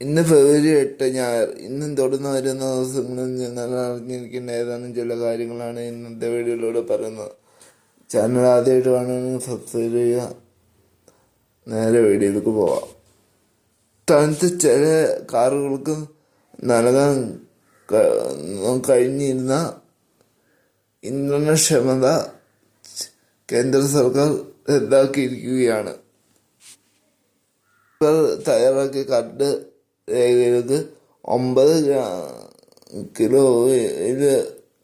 ഇന്ന് ഫെബ്രുവരി എട്ട് ഞായർ ഇന്നും തുടർന്ന് വരുന്ന ദിവസങ്ങളിൽ നിങ്ങൾ അറിഞ്ഞിരിക്കേണ്ട ഏതാനും ചില കാര്യങ്ങളാണ് ഇന്നത്തെ വീഡിയോയിലൂടെ പറയുന്നത്. ചാനൽ ആദ്യമായിട്ട് വേണമെങ്കിൽ സബ്സ്ക്രൈബ് ചെയ്യുക. നേരെ വീഡിയോയിലേക്ക് പോവാം. തണുത്ത ചില കാറുകൾക്ക് നൽകാൻ കഴിഞ്ഞിരുന്ന ഇന്ധനക്ഷമത കേന്ദ്ര സർക്കാർ റദ്ദാക്കിയിരിക്കുകയാണ്. തയ്യാറാക്കിയ കരട് രേഖകൾക്ക് ഒമ്പത് ഗ്രാ- കിലോ ഇത്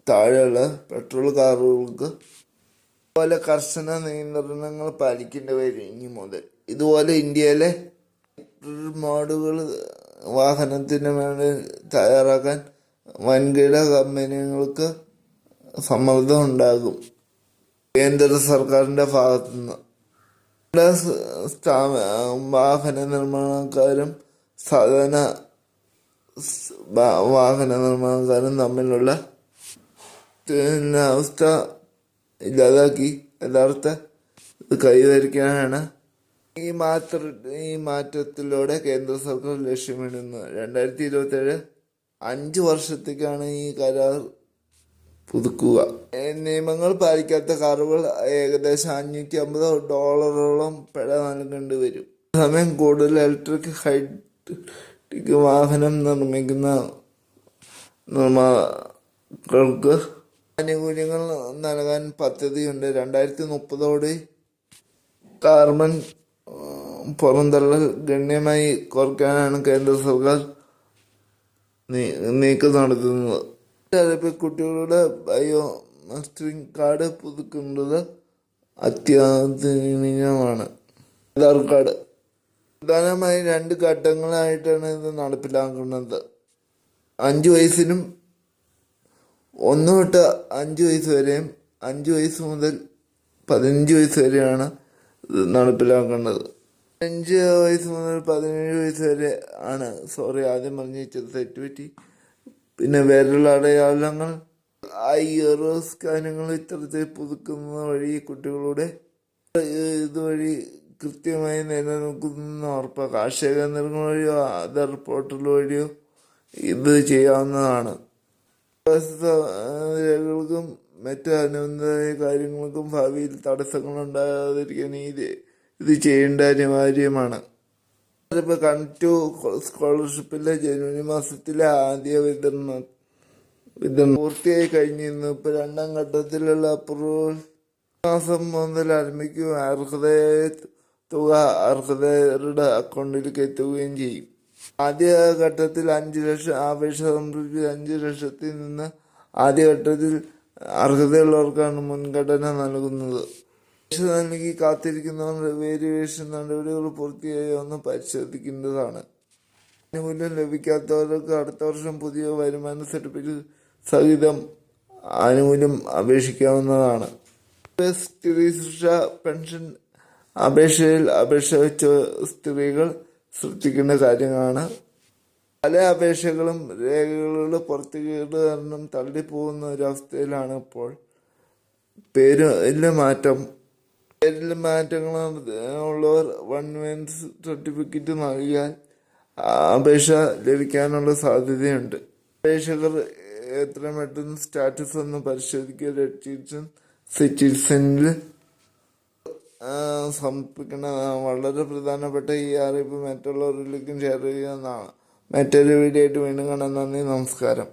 താഴെയുള്ള പെട്രോൾ കാറുകൾക്ക് ഇതുപോലെ കർശന നിയന്ത്രണങ്ങൾ പാലിക്കേണ്ടി വരും ഇനി മുതൽ. ഇതുപോലെ ഇന്ത്യയിലെ മോഡുകൾ വാഹനത്തിന് വേണ്ടി തയ്യാറാക്കാൻ വൻകിട കമ്പനികൾക്ക് സമ്മർദ്ദം ഉണ്ടാകും. കേന്ദ്ര സർക്കാരിന്റെ ഭാഗത്തുനിന്ന്. വാഹന നിർമ്മാണക്കാരും സാധാരണ വാഹന നിർമ്മാണക്കാരും തമ്മിലുള്ള അവസ്ഥ ഇല്ലാതാക്കി. യഥാർത്ഥ കൈവരിക്കാനാണ്. ഈ മാറ്റ ഈ മാറ്റത്തിലൂടെ കേന്ദ്ര സർക്കാർ ലക്ഷ്യമിടുന്നത്. രണ്ടായിരത്തി ഇരുപത്തേഴ് അഞ്ച് വർഷത്തേക്കാണ് ഈ കരാർ പുതുക്കുക. നിയമങ്ങൾ പാലിക്കാത്ത കാറുകൾ ഏകദേശം അഞ്ഞൂറ്റി അമ്പത് ഡോളറോളം പിഴ നൽകേണ്ടി വരും. സമയം കൂടുതൽ ഇലക്ട്രിക് ഹൈടെക് വാഹനം നിർമ്മിക്കുന്ന നിർമ്മാതാക്കൾക്ക് ആനുകൂല്യങ്ങൾ നൽകാൻ പദ്ധതിയുണ്ട്. രണ്ടായിരത്തി മുപ്പതോടെ കാർബൺ പുറന്തള്ളൽ ഗണ്യമായി കുറയ്ക്കാനാണ് കേന്ദ്ര സർക്കാർ നീക്കം നടത്തുന്നത്. ഇപ്പൊ കുട്ടികളുടെ ബയോ മസ്റ്ററിംഗ് കാർഡ് പുതുക്കുന്നത് അത്യാധുനികമാണ്. ആധാർ കാർഡ് പ്രധാനമായും രണ്ട് ഘട്ടങ്ങളായിട്ടാണ് ഇത് നടപ്പിലാക്കുന്നത്. അഞ്ച് വയസ്സിനും ഒന്ന് തൊട്ട് അഞ്ച് വയസ്സ് വരെയും അഞ്ച് വയസ്സ് മുതൽ പതിനഞ്ച് വയസ്സ് വരെയാണ് ഇത് നടപ്പിലാക്കേണ്ടത് അഞ്ച് വയസ്സ് മുതൽ പതിനേഴ് വയസ്സ് വരെ ആണ്. സോറി ആദ്യം പറഞ്ഞു തെറ്റ് പറ്റി. പിന്നെ വിരലടയാളങ്ങൾ ഐറോ സ്കാനുകൾ ഇത്തരത്തിൽ പുതുക്കുന്ന വഴി കുട്ടികളുടെ ഇതുവഴി കൃത്യമായി നിലനിൽക്കുന്ന ഉറപ്പ്. കാർഷിക കേന്ദ്രങ്ങൾ വഴിയോ ആധാർ പോർട്ടൽ വഴിയോ ഇത് ചെയ്യാവുന്നതാണ്. രേഖകൾക്കും മറ്റ് അനുബന്ധമായ കാര്യങ്ങൾക്കും ഭാവിയിൽ തടസ്സങ്ങൾ ഉണ്ടാകാതിരിക്കാൻ ഇത് ഇത് ചെയ്യേണ്ട അനിവാര്യമാണ്. അതിപ്പോൾ കണക്ട് സ്കോളർഷിപ്പിലെ ജനുവരി മാസത്തിലെ ആദ്യ വിതരണം വിതരണം പൂർത്തിയായി കഴിഞ്ഞിരുന്നു. ഇപ്പൊ രണ്ടാം ഘട്ടത്തിലുള്ള അപ്രൂവൽ മാസം മുതൽ ആരംഭിക്കും. അർഹതയായ തുക അർഹതരുടെ അക്കൗണ്ടിലേക്ക് എത്തുകയും ചെയ്യും. ആദ്യ ഘട്ടത്തിൽ അഞ്ച് ലക്ഷം അപേക്ഷ സമർപ്പിച്ച് അഞ്ച് ലക്ഷത്തിൽ നിന്ന് ആദ്യ ഘട്ടത്തിൽ അർഹതയുള്ളവർക്കാണ് മുൻഗണന നൽകുന്നത്. അപേക്ഷ നൽകി കാത്തിരിക്കുന്നവർ വേരിയേഷൻ നടപടികൾ പൂർത്തിയായി ഒന്ന് പരിശോധിക്കേണ്ടതാണ്. ആനുകൂല്യം ലഭിക്കാത്തവർക്ക് അടുത്ത വർഷം പുതിയ വരുമാന സർട്ടിഫിക്കറ്റ് സഹിതം ആനുകൂല്യം അപേക്ഷിക്കാവുന്നതാണ്. സ്ത്രീ സുരക്ഷ പെൻഷൻ അപേക്ഷയിൽ അപേക്ഷ വെച്ച സ്ത്രീകൾ ശ്രദ്ധിക്കേണ്ട കാര്യങ്ങളാണ്. പല അപേക്ഷകളും രേഖകളുടെ പുറത്തുകേട് കാരണം തള്ളിപ്പോകുന്ന ഒരവസ്ഥയിലാണ് ഇപ്പോൾ. പേരിലെ മാറ്റം. പേരിൽ മാറ്റങ്ങൾ ഉള്ളവർ വൺ മന്ത് സർട്ടിഫിക്കറ്റ് നൽകിയാൽ അപേക്ഷ ലഭിക്കാനുള്ള സാധ്യതയുണ്ട്. അപേക്ഷകർ എത്രയും പെട്ടെന്ന് സ്റ്റാറ്റസ് ഒന്ന് പരിശോധിക്കുക. സിറ്റിസണിൽ സമർപ്പിക്കുന്ന വളരെ പ്രധാനപ്പെട്ട ഈ അറിയിപ്പ് മറ്റുള്ളവരിലേക്കും ഷെയർ ചെയ്യുന്നതാണ് മറ്റൊരു വീഡിയോ ആയിട്ട് വീണ്ടും കാണാൻ നന്ദി നമസ്കാരം.